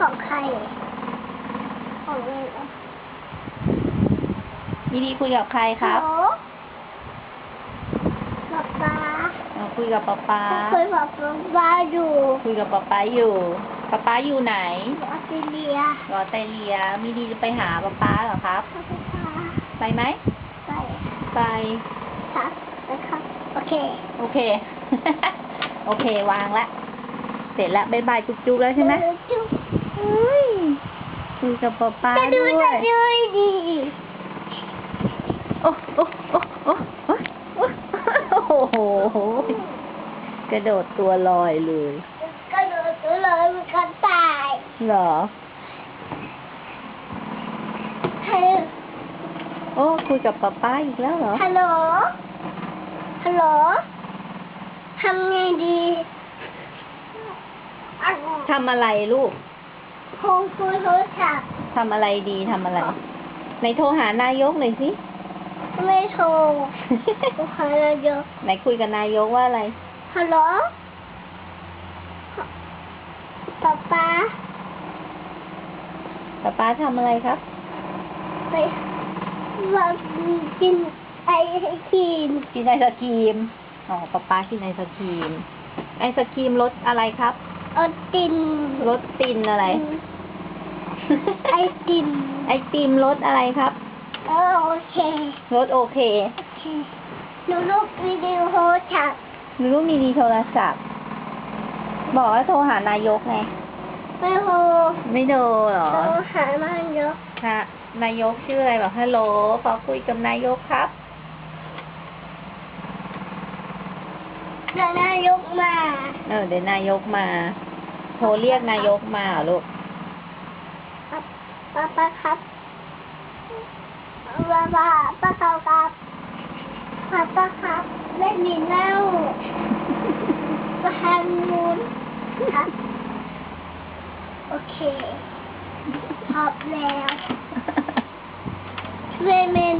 ของใครของเองมีดีคุยกับใครครับฮัลโหลป๊าป๊าอ๋อคุยกับป๊าป๊าเคยบอกป๊าป๊าอยู่ คุยกับป๊าป๊าอยู่ป๊าป๊าอยู่ไหนออสเตรเลียออสเตรเลียมีดีจะไปหาป๊าป๊าเหรอครับป๊าป๊าไปไหม ไป ไปครับนะครับ โอเค โอเค โอเควางละ เสร็จแล้วบายบายจุ๊บๆแล้วใช่ไหมจุ๊บเฮ้ย คุยกับป๊าป๊าจะดูด้วจะย ดูดีโอ้โอ้โอ้โอ้โอ้โอ้โห กระโดดตัวลอยเลย ก็ดูตัวเลยมันก็ตายเหรอ ฮัลโหลโอ้คุยกับป๊าป๊าอีกแล้วเหรอ ฮัลโหลฮัลโหลทำไงดีอะทำอะไรลูก คงคุยโทรศัพท์ทำอะไรดีทำอะไรไหนโทรหานายกหน่อยสิ ไม่โทรโอเคเลยเดี๋ยวไหนคุยกับนายกว่าอะไร ฮัลโหลป๊าป๊าป๊าป๊าทำอะไรครับ ไปมากินไอครีมกินไอศกรีม อ๋อป๊าป๊ากินไอศกรีม ไอศกรีมรสอะไรครับ เอาตินรสตินอะไร ไอติมไอติมรสอะไรครับเออโอเครสโอเคโอเคหนูลูกวิดีโอฉับหรือลูกมีดีโทรศัพท์ บอกว่าโทรหานายกไงไม่โทรไม่โทรเหรอโทรหามันเยอะค่ะนายกชื่ออะไรบอกฮัลโหลขอคุยกับนายกครับแล้วนายกมา เออเดี๋ยวนายกมา โทรเรียกนายกมาเหรอลูกครับป้าป้าครับป้าป้าป้าเขาครับป้าป้าครับ เล่นดินเน่าประหารมูลครับ โอเคพร้อมแล้วเวเมน